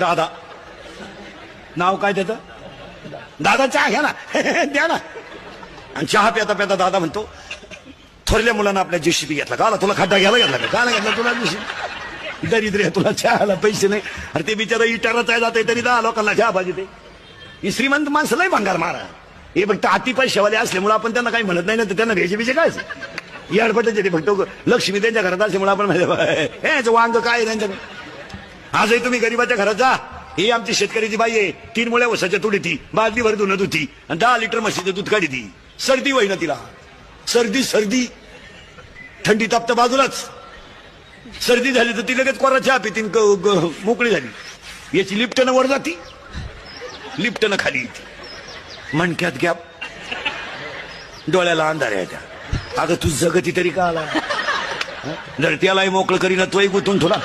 दादा. नाव काय त्याचं? दादा चहा घ्या ना. द्या ना. आणि चहा प्याता प्याता दादा म्हणतो थोरल्या मुलांना आपल्या जेसीबी घेतला का? आला तुला खड्डा घ्यायला घेतला का? काला घेतला तुला जेसीबी दरिद्र तुला चहाला पैसे नाही. अरे ते बिचारा इटारच आहे जाते तरी दहा लोकांना चहा पाहिजे ते. ही श्रीमंत माणसं लय भंगार मारा. हे फक्त अति शेवाले असल्यामुळे आपण त्यांना काही म्हणत नाही ना तर त्यांना भेजे बिजे काय? हे अडपटाचे ते फक्त. लक्ष्मी त्यांच्या घरात असल्यामुळे आपण म्हणतो, हे वांग काय आहे त्यांच्याकडे? आजही तुम्ही गरीबाच्या घरात जा. ही आमची शेतकऱ्याची बाई आहे. तीन मुळे वसाच्या तुडी ती बादलीभर धुणं होती आणि दहा लिटर म्हशीचं दूध काढी ती सर्दी होईना तिला. सर्दी सर्दी. थंडी तापत बाजूलाच. सर्दी झाली तर ती लगेच कोरा चहा पितीन मोकळी झाली. याची लिफ्टनं वर जाती. लिफ्टनं खाली येते. मणक्यात गॅप. डोळ्याला अंधार आहे त्या अगं तू जगती तरी का आला? जर त्यालाही मोकळं करीना तोही गुतून तुला